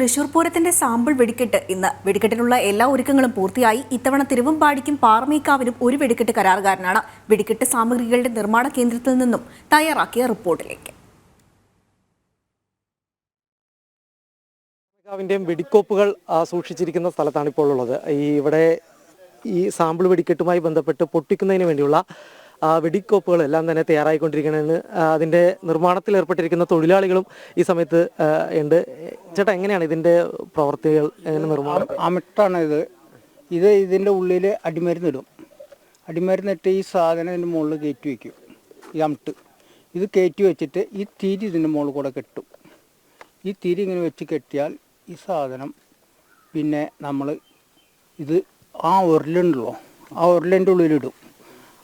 തൃശൂർ പൂരത്തിന്റെ സാമ്പിൾ വെടിക്കെട്ട്. ഇന്ന് വെടിക്കെട്ടിനുള്ള എല്ലാ ഒരുക്കങ്ങളും പൂർത്തിയായി. ഇത്തവണ തിരുവമ്പാടിക്കും പാറമേക്കാവിനും ഒരു വെടിക്കെട്ട് കരാറുകാരനാണ്. വെടിക്കെട്ട് സാമഗ്രികളുടെ നിർമ്മാണ കേന്ദ്രത്തിൽ നിന്നും തയ്യാറാക്കിയ റിപ്പോർട്ടിലേക്ക്. വെടിക്കോപ്പുകൾ സൂക്ഷിച്ചിരിക്കുന്ന സ്ഥലത്താണ് ഇപ്പോൾ ഉള്ളത് ഈ ഇവിടെ ഈ സാമ്പിൾ വെടിക്കെട്ടുമായി ബന്ധപ്പെട്ട് പൊട്ടിക്കുന്നതിന് വേണ്ടിയുള്ള വെടിക്കോപ്പുകളെല്ലാം തന്നെ തയ്യാറായിക്കൊണ്ടിരിക്കണമെന്ന് അതിന്റെ നിർമ്മാണത്തിൽ ഏർപ്പെട്ടിരിക്കുന്ന തൊഴിലാളികളും ഈ സമയത്ത് ഉണ്ട്. ചേട്ടാ എങ്ങനെയാണ് ഇതിന്റെ പ്രവർത്തികൾ എങ്ങനെ നിർമ്മാണം? അമിട്ടാണ് ഇത്. ഇത് ഇതിന്റെ ഉള്ളിൽ അടിമരുന്നിടും. അടിമരുന്നിട്ട് ഈ സാധനം ഇതിന്റെ മുകളിൽ കയറ്റി വയ്ക്കും. ഈ അമിട്ട്. ഇത് കയറ്റി വെച്ചിട്ട് ഈ തിരി ഇതിന്റെ മുകളിൽ കൂടെ കെട്ടും. ഈ തിരി ഇങ്ങനെ വെച്ച് കെട്ടിയാൽ ഈ സാധനം പിന്നെ നമ്മൾ ഇത് ആ ഉരുളുണ്ടല്ലോ ആ ഉരുളിന്റെ ഉള്ളിലിടും.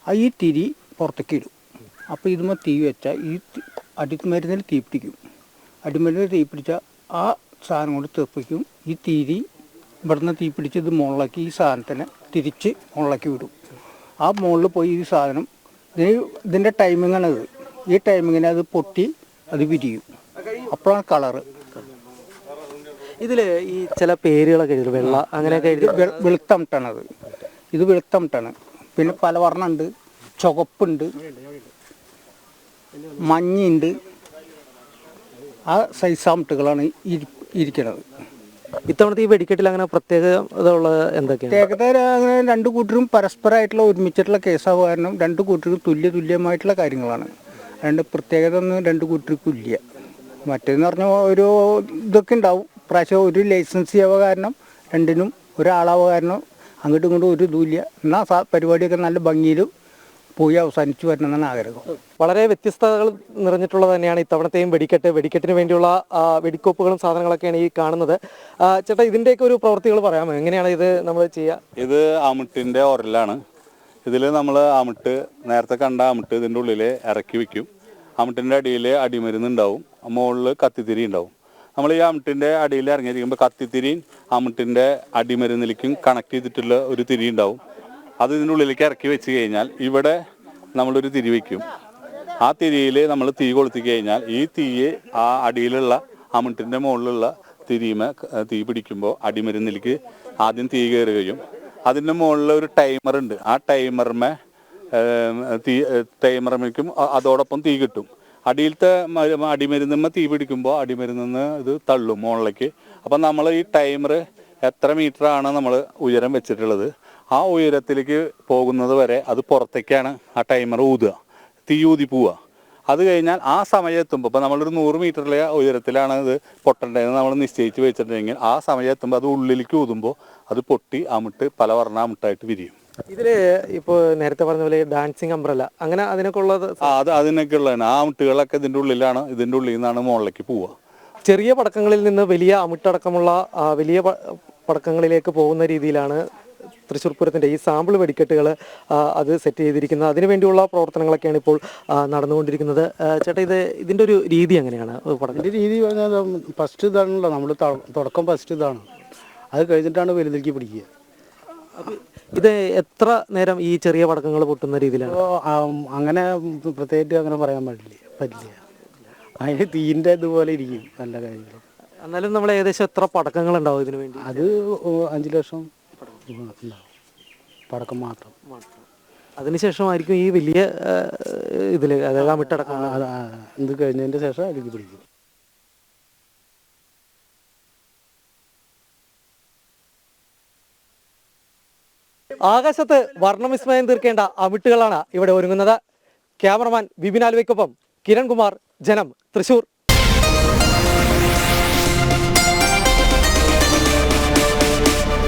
ഈ തിരി പുറത്തേക്ക് ഇടും. അപ്പോൾ ഇതുമ്മ തീ വെച്ചാൽ ഈ അടിമരുന്നിൽ തീ പിടിക്കും. അടിമരുന്നിൽ തീ പിടിച്ചാൽ ആ സാധനം കൊണ്ട് തെപ്പിക്കും ഈ തീരി ഇവിടുന്ന് തീ പിടിച്ച് ഇത് മുകളിലാക്കി ഈ സാധനത്തിനെ തിരിച്ച് മുകളിലാക്കി വിടും. ആ മുകളിൽ പോയി ഈ സാധനം ഇതിന് ഇതിന്റെ ടൈമിങ്ങാണ് ഇത്. ഈ ടൈമിങ്ങിന് അത് പൊട്ടി അത് വിരിയും. അപ്പോഴാണ് കളറ് ഇതിൽ ഈ ചില പേരുകളൊക്കെ എഴുതി വെള്ള അങ്ങനെയൊക്കെ എഴുതി വെളുത്തമിട്ടാണത് ഇത് വെളുത്തമിട്ടാണ് പിന്നെ പല വർണമുണ്ട് ചുവപ്പുണ്ട്. മഞ്ഞുണ്ട്. ആ സൈസ് അമിട്ടുകളാണ് ഇരിക്കുന്നത് ഇത്തവണത്തെ ഈ വെടിക്കെട്ടിൽ അങ്ങനെ പ്രത്യേകത ഉള്ള എന്തൊക്കെയാണ്? പ്രത്യേകത അങ്ങനെ രണ്ട് കൂട്ടരും പരസ്പരമായിട്ടുള്ള ഒരുമിച്ചിട്ടുള്ള കേസാവ് കാരണം രണ്ട് കൂട്ടരും തുല്യ തുല്യമായിട്ടുള്ള കാര്യങ്ങളാണ്. അതുകൊണ്ട് പ്രത്യേകത ഒന്നും രണ്ട് കൂട്ടർക്കും ഇല്ല. മറ്റേന്ന് പറഞ്ഞാൽ ഒരു ഇതൊക്കെ ഉണ്ടാവും. പ്രാവശ്യം ഒരു ലൈസൻസി ആവുക കാരണം രണ്ടിനും ഒരാളാവുക കാരണം അങ്ങോട്ടും ഇങ്ങോട്ടും ഒരു ഇതുമില്ല എന്നാൽ സാ പരിപാടിയൊക്കെ നല്ല ഭംഗിയിൽ പോയി അവസാനിച്ചു വരണമെന്നാണ് ആഗ്രഹം. വളരെ വ്യത്യസ്തതകൾ നിറഞ്ഞിട്ടുള്ളത് തന്നെയാണ് ഇത്തവണത്തെയും വെടിക്കെട്ട്. വെടിക്കെട്ടിന് വേണ്ടിയുള്ള വെടിക്കോപ്പുകളും സാധനങ്ങളൊക്കെയാണ് ഈ കാണുന്നത്. ചേട്ടാ ഇതിന്റെയൊക്കെ ഒരു പ്രവൃത്തികൾ പറയാമോ? എങ്ങനെയാണ് ഇത് നമ്മൾ ചെയ്യുക ഇത് അമിട്ടിന്റെ ഉരലാണ്. ഇതിൽ നമ്മൾ അമിട്ട് നേരത്തെ കണ്ട അമിട്ട് ഇതിന്റെ ഉള്ളിൽ ഇറക്കി വെക്കും. അമിട്ടിന്റെ അടിയിൽ അടിമരുന്ന് ഉണ്ടാവും. മുകളിൽ കത്തിത്തിരി ഉണ്ടാവും. നമ്മൾ ഈ അമിട്ടിന്റെ അടിയിൽ ഇറങ്ങിയിരിക്കുമ്പോൾ കത്തിത്തിരിയും അമിട്ടിന്റെ അടിമരുന്നിലേക്കും കണക്ട് ചെയ്തിട്ടുള്ള ഒരു തിരി ഉണ്ടാവും. അത് ഇതിന്റെ ഉള്ളിലേക്ക് ഇറക്കി വെച്ച് കഴിഞ്ഞാൽ ഇവിടെ നമ്മളൊരു തിരി വയ്ക്കും ആ തിരിയിൽ നമ്മൾ തീ കൊളുത്തി കഴിഞ്ഞാൽ ഈ തീയെ ആ അടിയിലുള്ള അമിട്ടിന്റെ മുകളിലുള്ള തിരിയുമ തീ പിടിക്കുമ്പോൾ അടിമരുന്നിലേക്ക് ആദ്യം തീ കയറുകയും അതിന്റെ മുകളിൽ ഒരു ടൈമർ ഉണ്ട്. ആ ടൈമറിമേ തീ ടൈമറിമേക്കും അതോടൊപ്പം തീ കിട്ടും. അടിയിലത്തെ അടിമരുന്ന് അടിമരുന്നുമ്മ തീ പിടിക്കുമ്പോൾ അടിമരുന്ന് ഇത് തള്ളും മുകളിലേക്ക് അപ്പം നമ്മൾ ഈ ടൈമർ എത്ര മീറ്റർ ആണ് നമ്മൾ ഉയരം വെച്ചിട്ടുള്ളത്? ആ ഉയരത്തിലേക്ക് പോകുന്നത് വരെ അത് പുറത്തേക്കാണ് ആ ടൈമർ ഊതുക. തീ ഊതി പോവുക. അത് കഴിഞ്ഞാൽ ആ സമയത്തുമ്പോൾ ഇപ്പോൾ നമ്മളൊരു നൂറ് മീറ്ററിലെ ഉയരത്തിലാണ് ഇത് പൊട്ടേണ്ടതെന്ന് നമ്മൾ നിശ്ചയിച്ച് വെച്ചിട്ടുണ്ടെങ്കിൽ ആ സമയത്തുമ്പോൾ അത് ഉള്ളിലേക്ക് ഊതുമ്പോൾ അത് പൊട്ടി അമിട്ട് പല വർണ അമിട്ടായിട്ട് വിരിയും. ഇതിൽ ഇപ്പോ നേരത്തെ പറഞ്ഞ പോലെ ഡാൻസിങ് അംബ്രല അങ്ങനെ അതിനൊക്കെ ഉള്ളത് ആ അത് അതിനൊക്കെ ഉള്ളതാണ് ആ മുട്ടുകളൊക്കെ ഇതിന്റെ ഉള്ളിലാണ് ഇതിന്റെ ഉള്ളിൽ നിന്നാണ് മുകളിലേക്ക് പോവുക. ചെറിയ പടക്കങ്ങളിൽ നിന്ന് വലിയ അമിട്ടടക്കമുള്ള വലിയ പടക്കങ്ങളിലേക്ക് പോകുന്ന രീതിയിലാണ് തൃശ്ശൂർ പൂരത്തിന്റെ ഈ സാമ്പിൾ വെടിക്കെട്ടുകൾ അത് സെറ്റ് ചെയ്തിരിക്കുന്നത്. അതിനു വേണ്ടിയുള്ള പ്രവർത്തനങ്ങളൊക്കെയാണ് ഇപ്പോൾ നടന്നുകൊണ്ടിരിക്കുന്നത്. ചേട്ടാ ഇത് ഇതിന്റെ ഒരു രീതി എങ്ങനെയാണ്? പടത്തിന്റെ രീതി പറഞ്ഞാൽ ഫസ്റ്റ് ഇതാണല്ലോ നമ്മൾ തുടക്കം ഫസ്റ്റ് ഇതാണ്. അത് കഴിഞ്ഞിട്ടാണ് വലുതിലേക്ക് പിടിക്കുക. ഇത് എത്ര നേരം ഈ ചെറിയ പടക്കങ്ങൾ പൊട്ടുന്ന രീതിയിലാണ്? അങ്ങനെ പ്രത്യേകിച്ച് അങ്ങനെ പറയാൻ പറ്റില്ല പറ്റില്ല. അതിന് തീന്റെ ഇതുപോലെ ഇരിക്കും നല്ല കാര്യങ്ങൾ. എന്നാലും നമ്മൾ ഏകദേശം എത്ര പടക്കങ്ങൾ ഉണ്ടാവും ഇതിനു വേണ്ടി? അത് അഞ്ച് ലക്ഷം ഉണ്ടാവും പടക്കം മാത്രം. അതിനുശേഷമായിരിക്കും ഈ വലിയ ഇതിൽ ഇതിൽ അതായത് അമിട്ടടക്കം. ഇത് കഴിഞ്ഞതിന്റെ ശേഷം അതിലേക്ക് പിടിക്കും. ആകാശത്ത് വർണവിസ്മയം തീർക്കേണ്ട അമിട്ടുകളാണ് ഇവിടെ ഒരുങ്ങുന്നത്. ക്യാമറമാൻ ബിബിൻ ആലുവയ്ക്കൊപ്പം കിരൺകുമാർ ജനം തൃശൂർ.